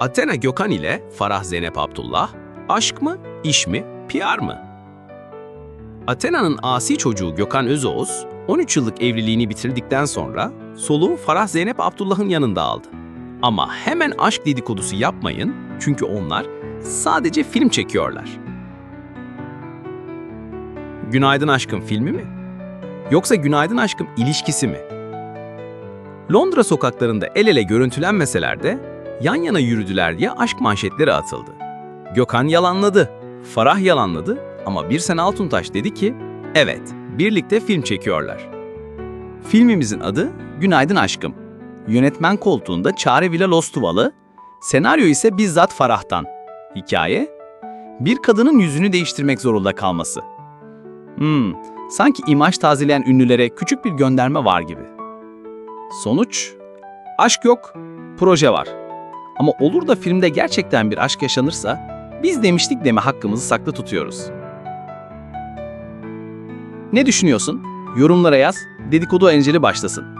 Athena Gökhan ile Farah Zeynep Abdullah, aşk mı, iş mi, PR mı? Athena'nın asi çocuğu Gökhan Özoğuz, 13 yıllık evliliğini bitirdikten sonra soluğu Farah Zeynep Abdullah'ın yanında aldı. Ama hemen aşk dedikodusu yapmayın çünkü onlar sadece film çekiyorlar. Günaydın Aşkım filmi mi? Yoksa Günaydın Aşkım ilişkisi mi? Londra sokaklarında el ele görüntülenmeseler de yan yana yürüdüler diye aşk manşetleri atıldı. Gökhan yalanladı, Farah yalanladı ama Birsen Altuntaş dedi ki, evet, birlikte film çekiyorlar. Filmimizin adı Günaydın Aşkım. Yönetmen koltuğunda Çare Vila Lostuvalı, senaryo ise bizzat Farah'tan. Hikaye, bir kadının yüzünü değiştirmek zorunda kalması. Hmm, sanki imaj tazeleyen ünlülere küçük bir gönderme var gibi. Sonuç, aşk yok, proje var. Ama olur da filmde gerçekten bir aşk yaşanırsa, biz demiştik deme hakkımızı saklı tutuyoruz. Ne düşünüyorsun? Yorumlara yaz, dedikodu enceli başlasın.